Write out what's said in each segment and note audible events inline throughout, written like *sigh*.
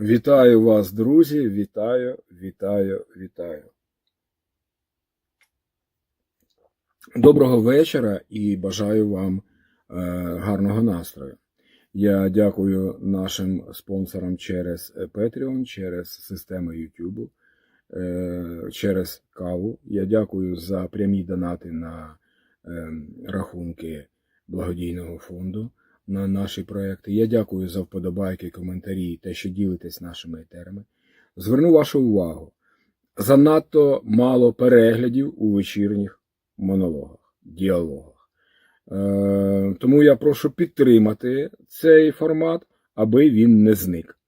Вітаю вас, друзі! Вітаю, вітаю, вітаю. Доброго вечора і бажаю вам е, гарного настрою. Я дякую нашим спонсорам через Patreon, через систему YouTube, е, через каву. Я дякую за прямі донати на е, рахунки благодійного фонду на наші проекти. Я дякую за вподобайки, коментарі, те, що ділитесь нашими етерами. Зверну вашу увагу. Занадто мало переглядів у вечірніх монологах, діалогах. Е, тому я прошу підтримати цей формат, аби він не зник.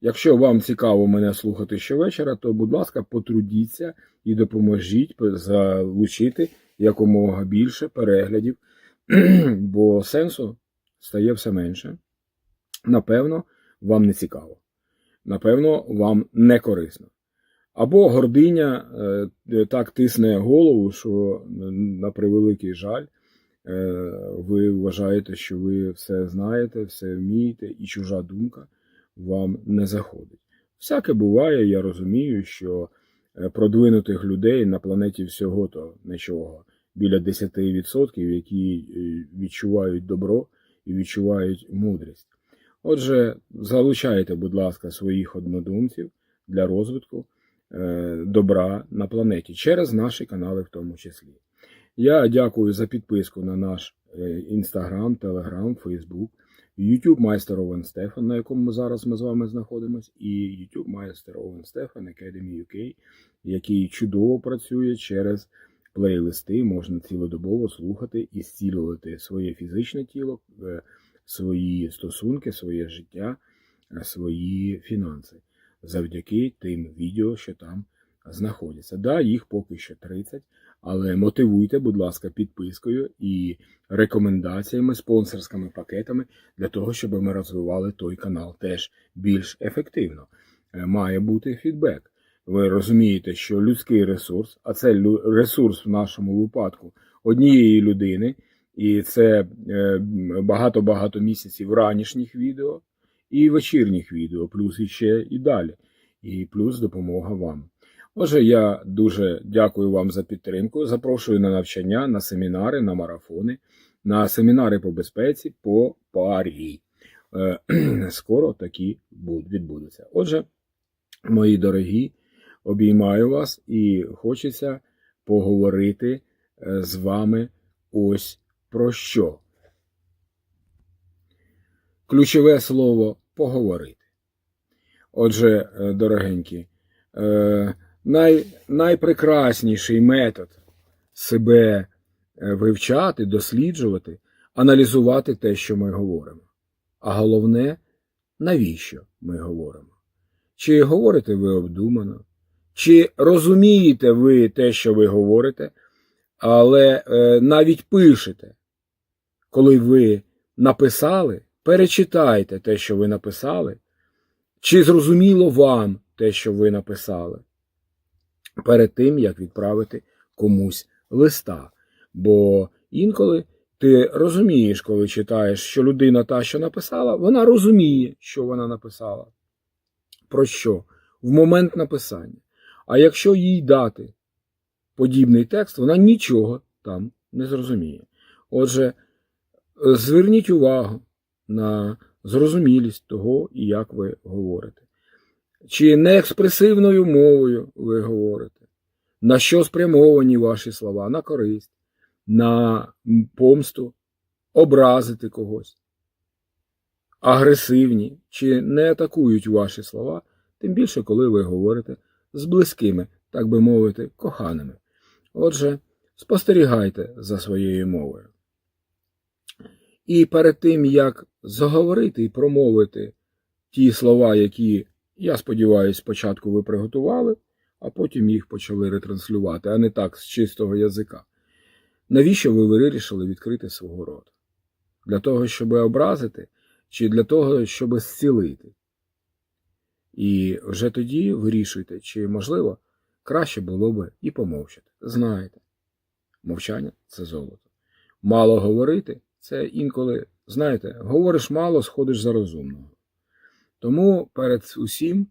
Якщо вам цікаво мене слухати щовечора, то, будь ласка, потрудіться і допоможіть залучити якомога більше переглядів, *clears throat* бо сенсу стає все менше. Напевно, вам не цікаво. Напевно, вам не корисно. Або гординя е, так тисне голову, що, на превеликий жаль, е, ви вважаєте, що ви все знаєте, все вмієте, і чужа думка вам не заходить. Всяке буває, я розумію, що е, продвинутих людей на планеті всього то нічого, біля 10%, які відчувають добро і відчувають мудрість. Отже, залучайте, будь ласка, своїх однодумців для розвитку е, добра на планеті через наші канали, в тому числі. Я дякую за підписку на наш Інстаграм, Телеграм, Фейсбук, YouTube Майстер Овен Стефан, на якому зараз ми з вами знаходимося, і YouTube Майстер Овен Стефан Academy UK, який чудово працює через плейлисти, можна цілодобово слухати і зцілювати своє фізичне тіло, е, свої стосунки, своє життя, е, свої фінанси завдяки тим відео, що там знаходяться. Да, їх поки що 30, але мотивуйте, будь ласка, підпискою і рекомендаціями, спонсорськими пакетами для того, щоб ми розвивали той канал теж більш ефективно. Е, має бути фідбек. Ви розумієте, що людський ресурс, а це ресурс в нашому випадку однієї людини, і це е, багато-багато місяців ранішніх відео і вечірніх відео, плюс іще і далі, і плюс допомога вам. Отже, я дуже дякую вам за підтримку. Запрошую на навчання, на семінари, на марафони, на семінари по безпеці по парі. Е, *clears throat* скоро такі відбудуться. Отже, мої дорогі. Обіймаю вас і хочеться поговорити е, з вами ось про що. Ключове слово поговорити. Отже, е, дорогенькі, е, най, найпрекрасніший метод себе вивчати, досліджувати, аналізувати те, що ми говоримо. А головне, навіщо ми говоримо? Чи говорите ви обдумано? Чи розумієте ви те, що ви говорите, але е, навіть пишете, коли ви написали, перечитайте те, що ви написали, чи зрозуміло вам те, що ви написали, перед тим, як відправити комусь листа. Бо інколи ти розумієш, коли читаєш, що людина та, що написала, вона розуміє, що вона написала. Про що? В момент написання. А якщо їй дати подібний текст, вона нічого там не зрозуміє. Отже, зверніть увагу на зрозумілість того, як ви говорите. Чи не експресивною мовою ви говорите, на що спрямовані ваші слова? На користь, на помсту, образити когось, агресивні, чи не атакують ваші слова, тим більше, коли ви говорите з близькими, так би мовити, коханими. Отже, спостерігайте за своєю мовою. І перед тим, як заговорити і промовити ті слова, які, я сподіваюся, спочатку ви приготували, а потім їх почали ретранслювати, а не так з чистого язика. Навіщо ви вирішили відкрити свого рота? Для того, щоб образити, чи для того, щоб зцілити? І вже тоді вирішуйте, чи, можливо, краще було би і помовчати. Знаєте, мовчання це золото. Мало говорити це інколи, знаєте, говориш мало, сходиш за розумного. Тому перед усім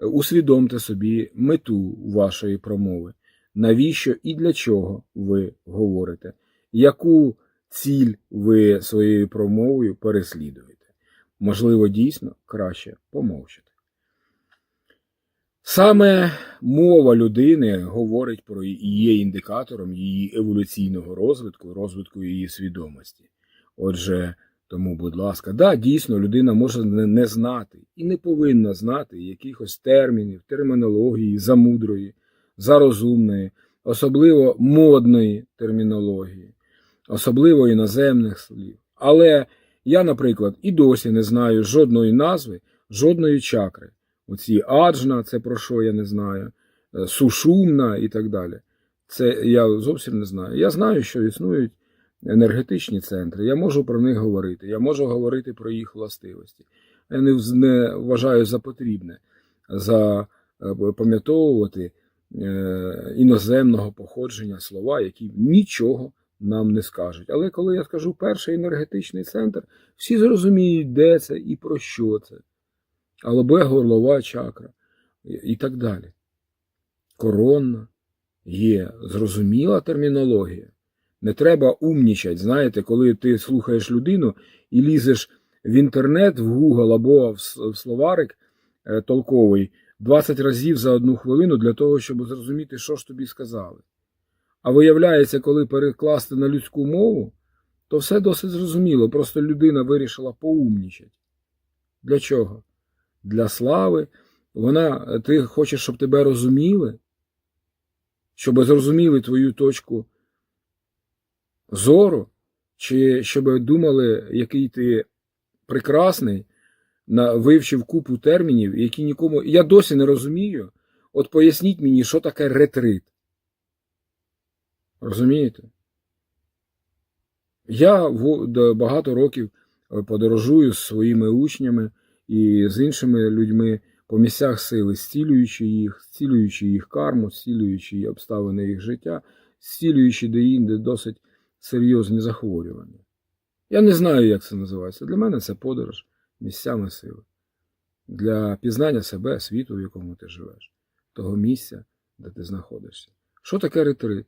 е, усвідомте собі мету вашої промови, навіщо і для чого ви говорите, яку ціль ви своєю промовою переслідуєте. Можливо, дійсно краще помовчати. Саме мова людини говорить про і є індикатором її еволюційного розвитку, розвитку її свідомості. Отже, тому, будь ласка, да, дійсно, людина може не не знати і не повинна знати якихось термінів, термінології, замудрої, зарозумної, особливо модної термінології, особливо іноземних слів. Але я, наприклад, і досі не знаю жодної назви, жодної чакри. Оці аджна, це про що я не знаю, е, сушумна і так далі. Це я зовсім не знаю. Я знаю, що існують енергетичні центри. Я можу про них говорити, я можу говорити про їх властивості. Я не, не вважаю за потрібне запам'ятовувати е, іноземного походження слова, які нічого нам не скажуть. Але коли я скажу перший енергетичний центр, всі зрозуміють, де це і про що це. Алабе горлова чакра і так далі. Коронна є зрозуміла термінологія. Не треба умнічать. Знаєте, коли ти слухаєш людину і лізеш в інтернет, в Google або в словарик е, толковий 20 разів за одну хвилину для того, щоб зрозуміти, що ж тобі сказали. А виявляється, коли перекласти на людську мову, то все досить зрозуміло. Просто людина вирішила поумнічати. Для чого? Для слави. Вона, ти хочеш, щоб тебе розуміли, щоб зрозуміли твою точку зору, чи щоб думали, який ти прекрасний, на, вивчив купу термінів, які нікому. Я досі не розумію. От поясніть мені, що таке ретрит. Розумієте? Я багато років е, подорожую з своїми учнями і з іншими людьми по місцях сили, зцілюючи їх, зцілюючи їх карму, зцілюючи обставини їх життя, зцілюючи деінде досить серйозні захворювання. Я не знаю, як це називається. Для мене це подорож місцями сили. Для пізнання себе, світу, в якому ти живеш, того місця, де ти знаходишся. Що таке ретрит?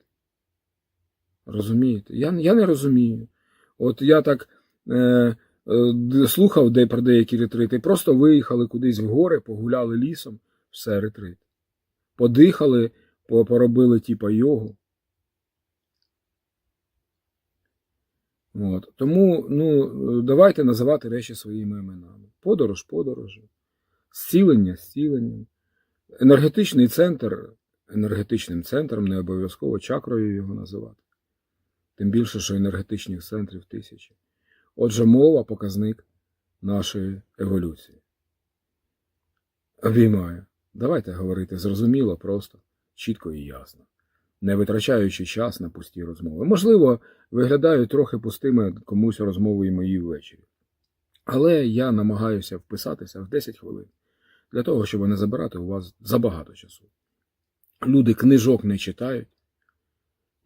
Розумієте? Я, я не розумію. От я так е, слухав де, про деякі ретрити, просто виїхали кудись в гори, погуляли лісом, все ретрит. Подихали, поробили типа йогу. От. Тому ну, е, давайте називати речі своїми іменами. Подорож подорожі, зцілення зціленням. Енергетичний центр енергетичним центром, не обов'язково чакрою його називати. Тим більше, що енергетичних центрів тисячі. Отже, мова показник нашої еволюції. Обіймаю. Давайте говорити зрозуміло, просто, чітко і ясно, не витрачаючи час на пусті розмови. Можливо, виглядають трохи пустими комусь розмови і мої ввечері. Але я намагаюся вписатися в 10 хвилин для того, щоб не забирати у вас забагато часу. Люди книжок не читають,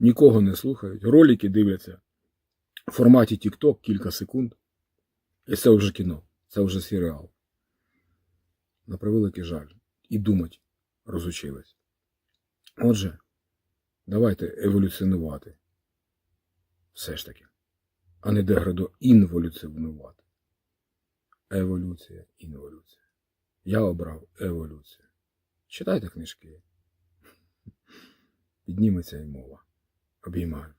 нікого не слухають, ролики дивляться в форматі TikTok кілька секунд. І це вже кіно, це вже серіал. На превеликий жаль. І думать розучились. Отже, давайте еволюціонувати. Все ж таки. А не деградо інволюціонувати. Еволюція, інволюція. Я обрав еволюцію. Читайте книжки. Підніметься і мова. Обіймаю.